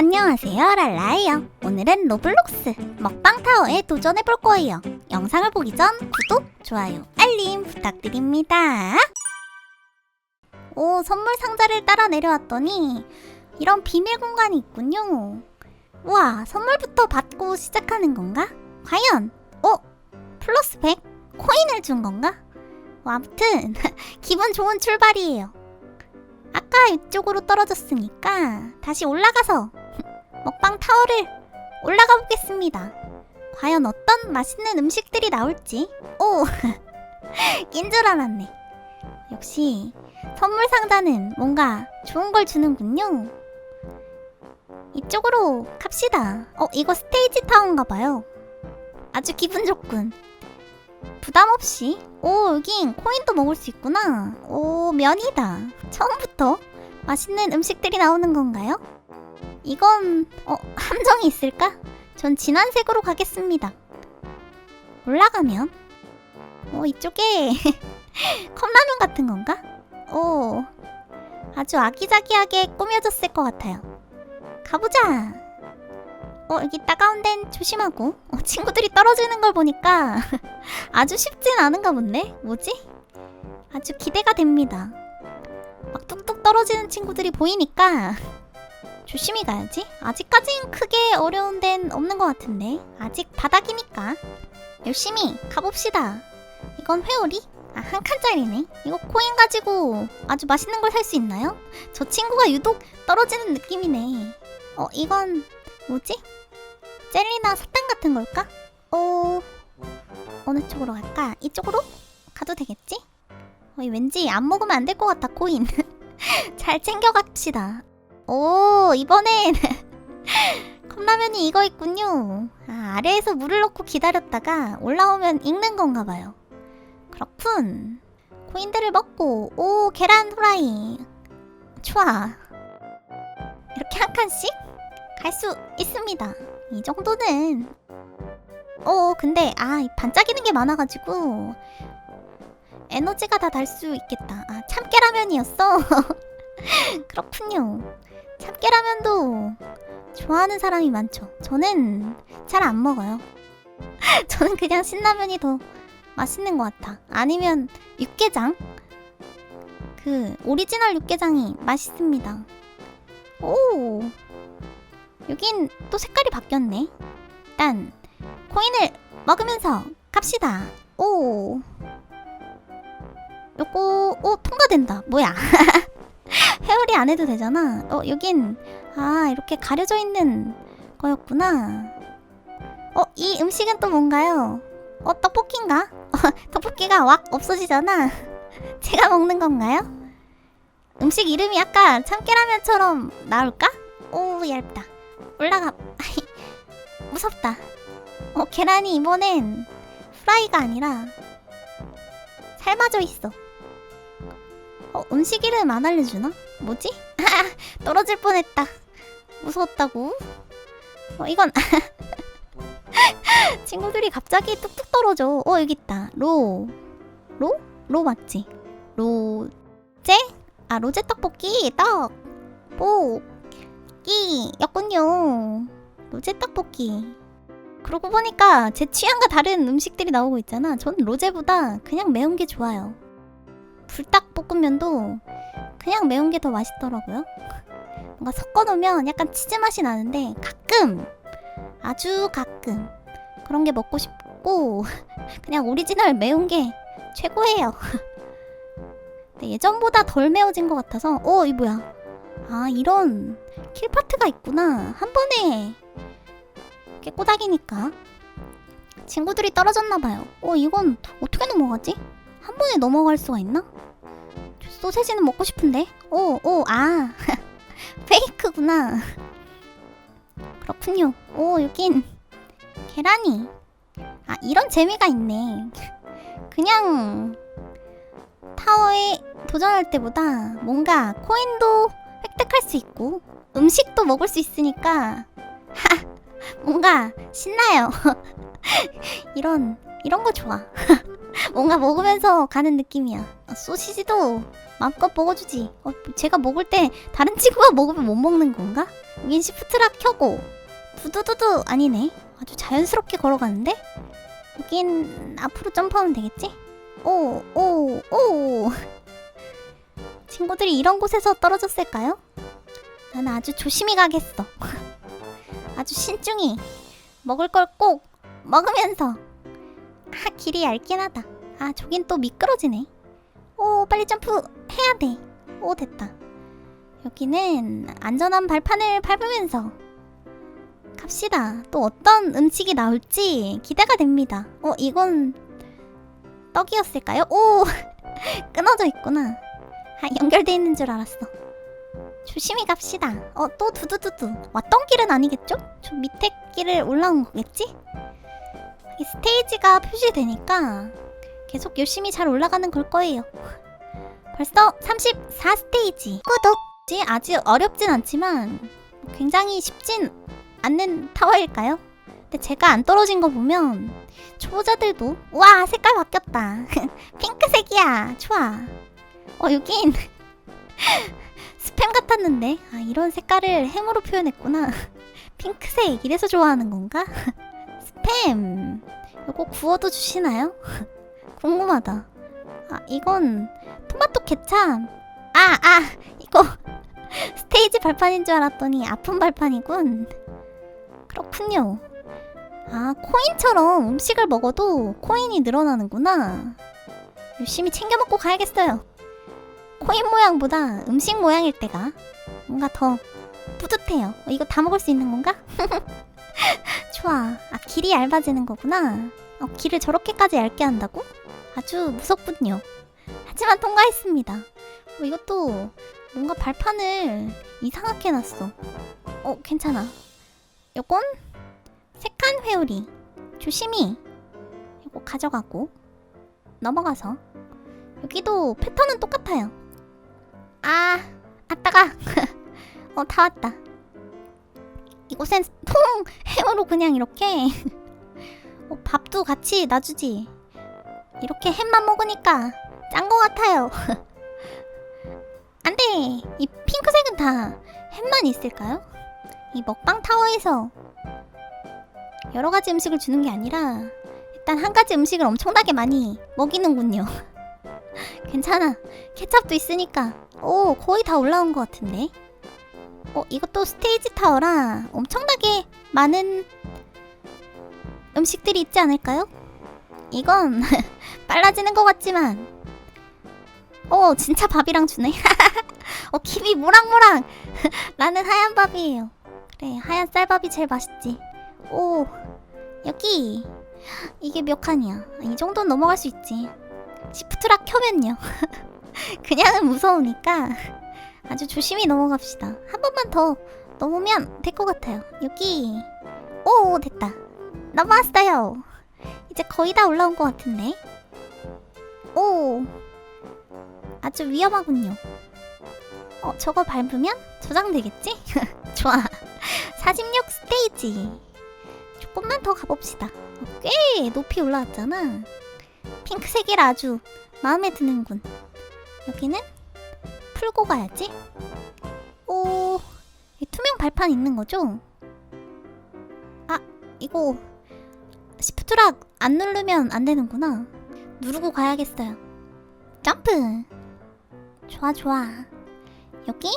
안녕하세요 랄라예요 오늘은 로블록스 먹방 타워에 도전해볼 거예요 영상을 보기 전 구독, 좋아요, 알림 부탁드립니다 오 선물 상자를 따라 내려왔더니 이런 비밀 공간이 있군요 우와 선물부터 받고 시작하는 건가? 과연 어? 플러스 100? 코인을 준 건가? 뭐 아무튼 기분 좋은 출발이에요 아까 이쪽으로 떨어졌으니까 다시 올라가서 먹방 타워를 올라가 보겠습니다. 과연 어떤 맛있는 음식들이 나올지. 오! 낀 줄 알았네. 역시 선물 상자는 뭔가 좋은 걸 주는군요. 이쪽으로 갑시다. 어, 이거 스테이지 타워인가 봐요. 아주 기분 좋군. 부담 없이. 오, 여긴 코인도 먹을 수 있구나. 오, 면이다. 처음부터 맛있는 음식들이 나오는 건가요? 이건 어 함정이 있을까? 전 진한 색으로 가겠습니다. 올라가면 어 이쪽에 컵라면 같은 건가? 오 아주 아기자기하게 꾸며졌을 것 같아요. 가보자. 어 여기 따가운 데는 조심하고 어, 친구들이 떨어지는 걸 보니까 아주 쉽진 않은가 본데 뭐지? 아주 기대가 됩니다. 막 뚝뚝 떨어지는 친구들이 보이니까 조심히 가야지. 아직까진 크게 어려운 데는 없는 것 같은데 아직 바닥이니까 열심히 가봅시다. 이건 회오리? 아, 한 칸짜리네. 이거 코인 가지고 아주 맛있는 걸 살 수 있나요? 저 친구가 유독 떨어지는 느낌이네. 어, 이건 뭐지? 젤리나 사탕 같은 걸까? 어, 어느 쪽으로 갈까? 이쪽으로? 가도 되겠지? 어, 왠지 안 먹으면 안 될 것 같아, 코인. 잘 챙겨갑시다. 오, 이번엔 컵라면이 이거 있군요. 아, 아래에서 물을 넣고 기다렸다가 올라오면 익는 건가 봐요. 그렇군. 코인들을 먹고, 오, 계란 후라이. 좋아. 이렇게 한 칸씩 갈 수 있습니다. 이 정도는. 오, 근데, 아, 이 반짝이는 게 많아가지고, 에너지가 다 달 수 있겠다. 아, 참깨라면이었어. 그렇군요. 참깨라면도 좋아하는 사람이 많죠. 저는 잘 안 먹어요. 저는 그냥 신라면이 더 맛있는 것 같아. 아니면 육개장? 그 오리지널 육개장이 맛있습니다. 오, 여긴 또 색깔이 바뀌었네. 일단 코인을 먹으면서 갑시다. 오, 요거 오 통과된다. 뭐야? 회오리 안 해도 되잖아. 어, 여긴 아, 이렇게 가려져 있는 거였구나. 어, 이 음식은 또 뭔가요? 어, 떡볶이인가? 떡볶이가 왁 없어지잖아. 제가 먹는 건가요? 음식 이름이 아까 참깨라면처럼 나올까? 오, 얇다. 올라가. 무섭다. 어, 계란이 이번엔 프라이가 아니라 삶아져 있어. 어, 음식 이름 안 알려주나? 뭐지? 떨어질 뻔했다. 무서웠다고? 어, 이건 친구들이 갑자기 뚝뚝 떨어져. 어, 여기 있다. 로. 로? 로 맞지? 로제? 아, 로제 떡볶이. 떡. 볶. 끼. 였군요. 로제 떡볶이. 그러고 보니까 제 취향과 다른 음식들이 나오고 있잖아. 전 로제보다 그냥 매운 게 좋아요. 불닭볶음면도 그냥 매운 게 더 맛있더라고요. 뭔가 섞어 놓으면 약간 치즈 맛이 나는데 가끔 아주 가끔 그런 게 먹고 싶고 그냥 오리지널 매운 게 최고예요. 예전보다 덜 매워진 것 같아서 어, 이 뭐야? 아, 이런 킬 파트가 있구나. 한 번에 이렇게 꼬닥이니까 친구들이 떨어졌나 봐요. 어, 이건 어떻게 넘어가지? 한 번에 넘어갈 수가 있나? 소세지는 먹고 싶은데. 오, 오, 아. 페이크구나. 그렇군요. 오, 여긴 계란이. 아, 이런 재미가 있네. 그냥 타워에 도전할 때보다 뭔가 코인도 획득할 수 있고 음식도 먹을 수 있으니까 하, 뭔가 신나요. 이런 이런 거 좋아. 뭔가 먹으면서 가는 느낌이야. 아, 소시지도 마음껏 먹어주지. 어, 제가 먹을 때 다른 친구가 먹으면 못 먹는 건가? 여긴 시프트락 켜고 두두두두 아니네. 아주 자연스럽게 걸어가는데? 여긴 앞으로 점프하면 되겠지? 오, 오, 오. 친구들이 이런 곳에서 떨어졌을까요? 나는 아주 조심히 가겠어. 아주 신중히 먹을 걸 꼭 먹으면서. 아, 길이 얇긴 하다. 아, 저긴 또 미끄러지네. 오, 빨리 점프 해야 돼. 오, 됐다. 여기는 안전한 발판을 밟으면서 갑시다. 또 어떤 음식이 나올지 기대가 됩니다. 어, 이건 떡이었을까요? 오! 끊어져 있구나. 아, 연결돼 있는 줄 알았어. 조심히 갑시다. 어, 또 두두두두. 왔던 길은 아니겠죠? 저 밑에 길을 올라온 거겠지? 이 스테이지가 표시되니까 계속 열심히 잘 올라가는 걸 거예요. 벌써 34 스테이지. 구독! 아직 어렵진 않지만 굉장히 쉽진 않는 타워일까요? 근데 제가 안 떨어진 거 보면 초보자들도 와 색깔 바뀌었다 핑크색이야 좋아 어 여긴 스팸 같았는데 아 이런 색깔을 햄으로 표현했구나 핑크색 이래서 좋아하는 건가? 스팸 이거 구워도 주시나요? 궁금하다. 아 이건 토마토 케찹. 아 아 이거 스테이지 발판인 줄 알았더니 아픈 발판이군. 그렇군요. 아 코인처럼 음식을 먹어도 코인이 늘어나는구나. 열심히 챙겨 먹고 가야겠어요. 코인 모양보다 음식 모양일 때가 뭔가 더 뿌듯해요. 어, 이거 다 먹을 수 있는 건가? 좋아. 아 길이 얇아지는 거구나. 어, 길을 저렇게까지 얇게 한다고? 아주 무섭군요. 하지만 통과했습니다. 어, 이것도 뭔가 발판을 이상하게 해놨어. 어 괜찮아. 요건 색한 회오리. 조심히. 이거 가져가고. 넘어가서. 여기도 패턴은 똑같아요. 아 아따가. 어 다 왔다 이곳엔 통 햄으로 그냥 이렇게 어, 밥도 같이 놔주지 이렇게 햄만 먹으니까 짠 거 같아요 안돼 이 핑크색은 다 햄만 있을까요? 이 먹방 타워에서 여러 가지 음식을 주는 게 아니라 일단 한 가지 음식을 엄청나게 많이 먹이는군요. 괜찮아. 케찹도 있으니까. 오, 거의 다 올라온 것 같은데. 어, 이것도 스테이지 타워라 엄청나게 많은 음식들이 있지 않을까요? 이건 빨라지는 것 같지만. 어, 진짜 밥이랑 주네. 어, 김이 모락모락. 나는 하얀 밥이에요. 그래, 하얀 쌀밥이 제일 맛있지. 오, 여기. 이게 몇 칸이야? 이 정도는 넘어갈 수 있지. 시프트락 켜면요. 그냥은 무서우니까 아주 조심히 넘어갑시다. 한 번만 더 넘으면 될 것 같아요. 여기. 오, 됐다. 넘어왔어요. 이제 거의 다 올라온 것 같은데. 오, 아주 위험하군요. 어, 저거 밟으면 저장되겠지? 좋아. 46 스테이지. 조금만 더 가봅시다. 어, 꽤 높이 올라왔잖아. 핑크색이라 아주 마음에 드는군. 여기는 풀고 가야지. 오, 이 투명 발판 있는 거죠? 아, 이거 시프트락 안 누르면 안 되는구나. 누르고 가야겠어요. 점프. 좋아, 좋아. 여기?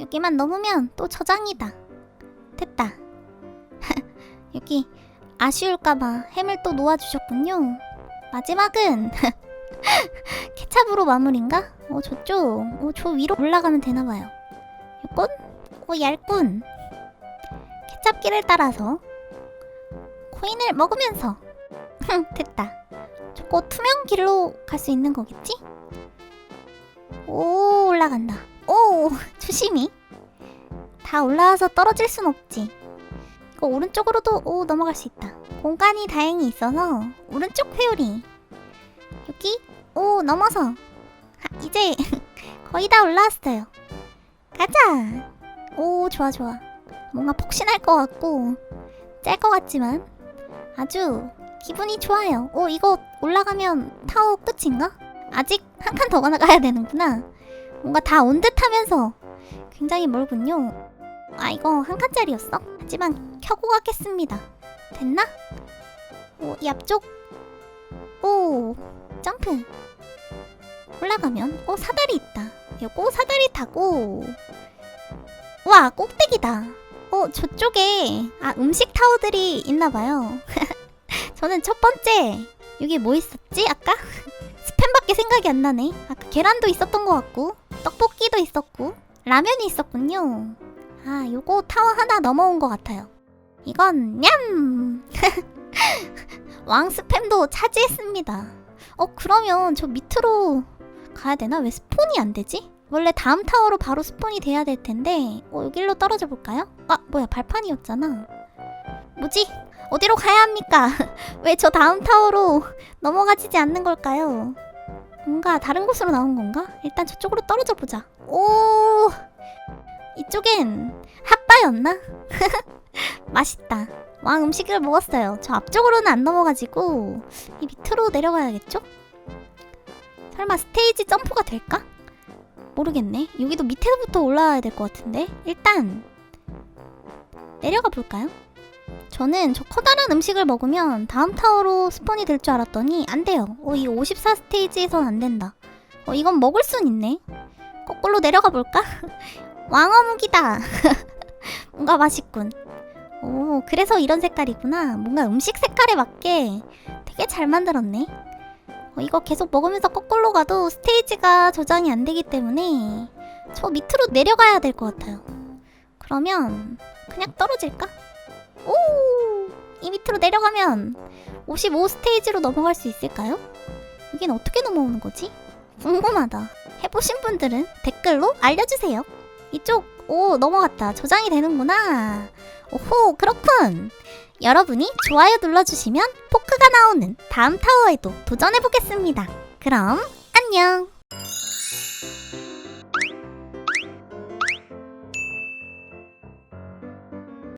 여기만 넘으면 또 저장이다. 됐다. 여기 아쉬울까봐 햄을 또 놓아주셨군요. 마지막은 케찹으로 마무리인가? 어 저쪽, 어, 저 위로 올라가면 되나봐요. 이건? 어 얇군. 케찹길을 따라서 코인을 먹으면서 됐다. 저거 투명 길로 갈 수 있는 거겠지? 오 올라간다. 오 조심히. 다 올라와서 떨어질 순 없지. 이거 오른쪽으로도 오 넘어갈 수 있다. 공간이 다행히 있어서 오른쪽 회오리. 여기 오 넘어서. 하, 이제 거의 다 올라왔어요. 가자. 오 좋아 좋아. 뭔가 폭신할 것 같고 짤 것 같지만 아주 기분이 좋아요. 어, 이거 올라가면 타워 끝인가? 아직 한 칸더 가야 되는구나. 뭔가 다 온 듯 하면서 굉장히 멀군요. 아, 이거 한 칸짜리였어? 하지만 켜고 가겠습니다. 됐나? 오, 이 앞쪽. 오, 점프. 올라가면, 오, 사다리 있다. 요거 사다리 타고. 와, 꼭대기다. 어, 저쪽에, 아, 음식 타워들이 있나봐요. 저는 첫 번째, 여기 뭐 있었지? 아까? 스팸밖에 생각이 안 나네. 아까 계란도 있었던 것 같고, 떡볶이도 있었고, 라면이 있었군요. 아, 요거 타워 하나 넘어온 것 같아요. 이건 냠! 왕 스팸도 차지했습니다. 어, 그러면 저 밑으로 가야 되나? 왜 스폰이 안 되지? 원래 다음 타워로 바로 스폰이 돼야 될 텐데, 어, 여기로 떨어져 볼까요? 아, 뭐야, 발판이었잖아. 뭐지? 어디로 가야 합니까? 왜 저 다음 타워로 넘어가지지 않는 걸까요? 뭔가 다른 곳으로 나온 건가? 일단 저쪽으로 떨어져 보자. 오! 이쪽엔 핫바였나? 맛있다. 왕 음식을 먹었어요. 저 앞쪽으로는 안 넘어가지고 이 밑으로 내려가야겠죠? 설마 스테이지 점프가 될까? 모르겠네. 여기도 밑에서부터 올라와야 될 것 같은데. 일단 내려가 볼까요? 저는 저 커다란 음식을 먹으면 다음 타워로 스폰이 될 줄 알았더니 안 돼요. 어, 이 54 스테이지에선 안 된다. 어, 이건 먹을 순 있네. 거꾸로 내려가 볼까? 왕어묵이다. 뭔가 맛있군. 오, 그래서 이런 색깔이구나. 뭔가 음식 색깔에 맞게 되게 잘 만들었네. 어, 이거 계속 먹으면서 거꾸로 가도 스테이지가 저장이 안 되기 때문에 저 밑으로 내려가야 될 것 같아요. 그러면 그냥 떨어질까? 오! 이 밑으로 내려가면 55 스테이지로 넘어갈 수 있을까요? 여긴 어떻게 넘어오는 거지? 궁금하다. 해보신 분들은 댓글로 알려주세요. 이쪽, 오, 넘어갔다. 저장이 되는구나. 오호, 그렇군. 여러분이 좋아요 눌러주시면 포크가 나오는 다음 타워에도 도전해보겠습니다. 그럼, 안녕!